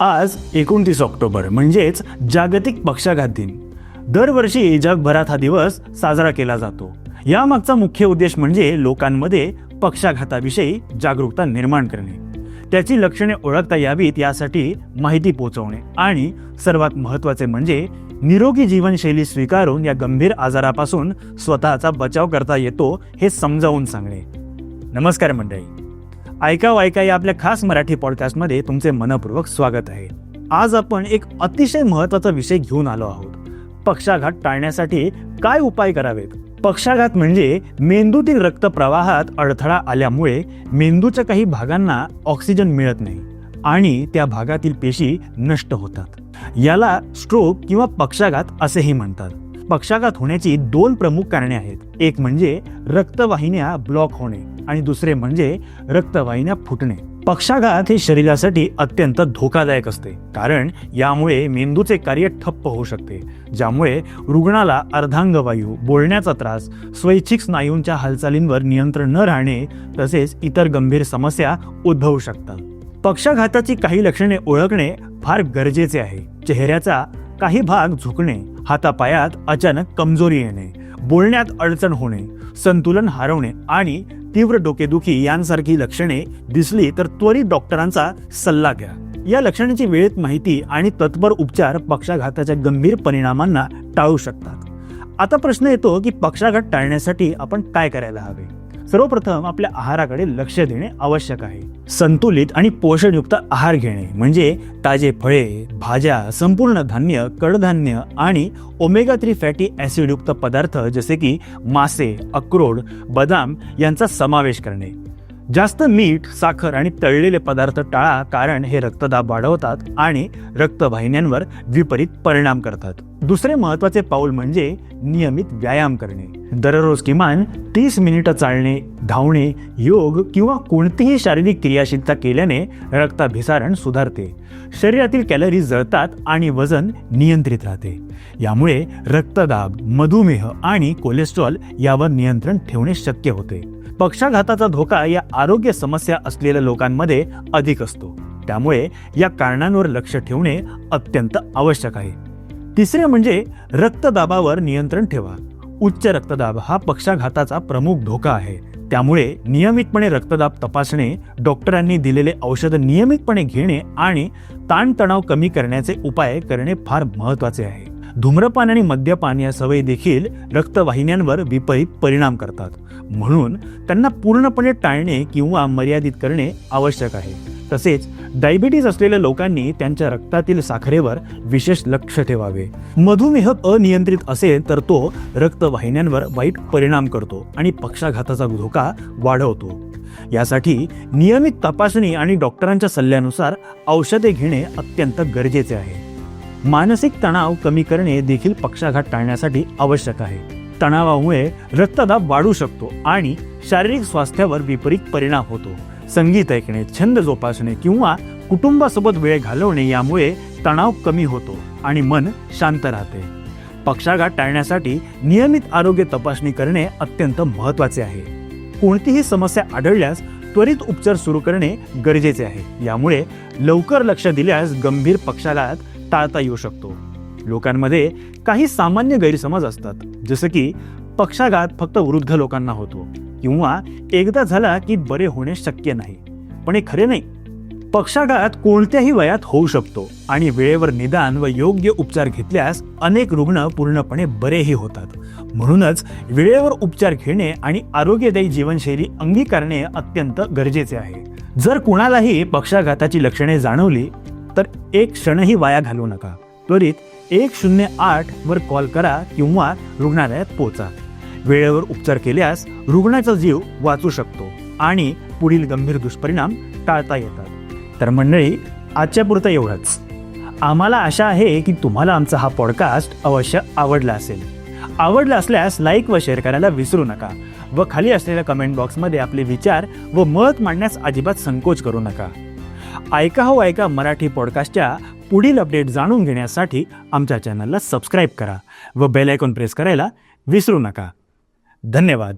आज एकोणतीस ऑक्टोबर म्हणजेच जागतिक पक्षाघात दिन. दरवर्षी जगभरात हा दिवस साजरा केला जातो. यामागचा मुख्य उद्देश म्हणजे लोकांमध्ये पक्षाघाताविषयी जागरूकता निर्माण करणे. त्याची लक्षणे ओळखता यावीत यासाठी माहिती पोहोचवणे आणि सर्वात महत्त्वाचे म्हणजे निरोगी जीवनशैली स्वीकारून या गंभीर आजारापासून स्वतःचा बचाव करता येतो हे समजावून सांगणे. नमस्कार मंडळी. ऐका ऐका या आपल्या खास मराठी पॉडकास्टमध्ये तुमचे मनपूर्वक स्वागत आहे. आज आपण एक अतिशय महत्त्वाचा विषय घेऊन आलो आहोत. पक्षाघात टाळण्यासाठी काय उपाय करावेत? पक्षाघात म्हणजे मेंदूतील रक्तप्रवाहात अडथळा आल्यामुळे मेंदूच्या काही भागांना ऑक्सिजन मिळत नाही आणि त्या भागातील पेशी नष्ट होतात. याला स्ट्रोक किंवा पक्षाघात असेही म्हणतात. पक्षाघात होण्याची दोन प्रमुख कारणे आहेत. एक म्हणजे रक्तवाहिन्या ब्लॉक होणे. आणि दुसरे म्हणजे रक्तवाहिन्या फुटणे. पक्षाघात हे शरीरासाठी अत्यंत धोकादायक असते. कारण यामुळे मेंदूचे कार्य ठप्प होऊ शकते. ज्यामुळे रुग्णाला अर्धांगवायू बोलण्याचा त्रास स्वैच्छिक स्नायूंच्या हालचालींवर नियंत्रण न राहणे तसेच इतर गंभीर समस्या उद्भवू शकतात. पक्षाघाताची काही लक्षणे ओळखणे फार गरजेचे आहे. चेहऱ्याचा काही भाग झुकणे हातापायात अचानक कमजोरी येणे बोलण्यात अडचण होणे संतुलन हरवणे आणि तीव्र डोकेदुखी यांसारखी लक्षणे दिसली तर त्वरित डॉक्टरांचा सल्ला घ्या. या लक्षणांची वेळेत माहिती आणि तत्पर उपचार पक्षाघाताच्या गंभीर परिणामांना टाळू शकतात. आता प्रश्न येतो की पक्षाघात टाळण्यासाठी आपण काय करायला हवे? सर्वप्रथम आपल्या आहाराकडे लक्ष देणे आवश्यक आहे. संतुलित आणि पोषणयुक्त आहार घेणे म्हणजे ताजे फळे भाज्या संपूर्ण धान्य कडधान्य आणि ओमेगा थ्री फॅटी ॲसिडयुक्त पदार्थ जसे की मासे अक्रोड बदाम यांचा समावेश करणे. जास्त मीठ साखर आणि तळलेले पदार्थ टाळा कारण हे रक्तदाब वाढवतात आणि रक्तवाहिन्यांवर विपरीत परिणाम करतात. दुसरे महत्त्वाचे पाऊल म्हणजे नियमित व्यायाम करणे. दररोज किमान तीस मिनिटं चालणे धावणे योग किंवा कोणतीही शारीरिक क्रियाशीलता केल्याने रक्ताभिसारण सुधारते. शरीरातील कॅलरी जळतात आणि वजन नियंत्रित राहते. यामुळे रक्तदाब मधुमेह आणि कोलेस्ट्रॉल यावर नियंत्रण ठेवणे शक्य होते. पक्षाघाताचा धोका या आरोग्य समस्या असलेल्या लोकांमध्ये अधिक असतो. त्यामुळे या कारणांवर लक्ष ठेवणे अत्यंत आवश्यक आहे. तिसरे म्हणजे रक्तदाबावर नियंत्रण ठेवा. उच्च रक्तदाब हा पक्षाघाताचा प्रमुख धोका आहे. त्यामुळे नियमितपणे रक्तदाब तपासणे डॉक्टरांनी दिलेले औषध नियमितपणे घेणे आणि ताणतणाव कमी करण्याचे उपाय करणे फार महत्त्वाचे आहे. धूम्रपान आणि मद्यपान या सवयी देखील रक्तवाहिन्यांवर विपरीत परिणाम करतात. म्हणून त्यांना पूर्णपणे टाळणे किंवा मर्यादित करणे आवश्यक आहे. तसेच डायबिटीज असलेल्या लोकांनी त्यांच्या रक्तातील साखरेवर विशेष लक्ष ठेवावे. मधुमेह अनियंत्रित असेल तर तो रक्तवाहिन्यांवर वाईट परिणाम करतो आणि पक्षाघाताचा धोका वाढवतो. यासाठी नियमित तपासणी आणि डॉक्टरांच्या सल्ल्यानुसार औषधे घेणे अत्यंत गरजेचे आहे. मानसिक तणाव कमी करणे देखील पक्षाघात टाळण्यासाठी आवश्यक आहे. तणावामुळे रक्तदाब वाढू शकतो आणि शारीरिक स्वास्थ्यावर विपरीत परिणाम होतो. संगीत ऐकणे छंद जोपासणे किंवा कुटुंबासोबत वेळ घालवणे यामुळे तणाव कमी होतो आणि मन शांत राहते. पक्षाघात टाळण्यासाठी नियमित आरोग्य तपासणी करणे अत्यंत महत्त्वाचे आहे. कोणतीही समस्या आढळल्यास त्वरित उपचार सुरू करणे गरजेचे आहे. यामुळे लवकर लक्ष दिल्यास गंभीर पक्षाघात टाळता येऊ शकतो. लोकांमध्ये काही सामान्य गैरसमज असतात. जसं की पक्षाघात फक्त वृद्ध लोकांना होतो किंवा एकदा झाला की बरे होणे शक्य नाही. पण हे खरे नाही. पक्षाघात कोणत्याही वयात होऊ शकतो आणि वेळेवर निदान व योग्य उपचार घेतल्यास अनेक रुग्ण पूर्णपणे बरेही होतात. म्हणूनच वेळेवर उपचार घेणे आणि आरोग्यदायी जीवनशैली अंगीकारणे अत्यंत गरजेचे आहे. जर कुणालाही पक्षाघाताची लक्षणे जाणवली तर एक क्षणही वाया घालवू नका. त्वरित एक शून्य आठ वर कॉल करा किंवा रुग्णालयात पोहोचा वेळेवर उपचार केल्यास रुग्णाचा जीव वाचू शकतो आणि पुढील गंभीर दुष्परिणाम टाळता येतात. तर मंडळी आजच्या पुरतं एवढंच. आम्हाला आशा आहे की तुम्हाला आमचा हा पॉडकास्ट अवश्य आवडला असेल. आवडला असल्यास लाईक व शेअर करायला विसरू नका व खाली असलेल्या कमेंट बॉक्समध्ये आपले विचार व मत मांडण्यास अजिबात संकोच करू नका. ऐका हो ऐका मराठी पॉडकास्टच्या पुढील अपडेट जाणून घेण्यासाठी आमच्या चॅनलला सबस्क्राईब करा व बेल आयकॉन प्रेस करायला विसरू नका. धन्यवाद.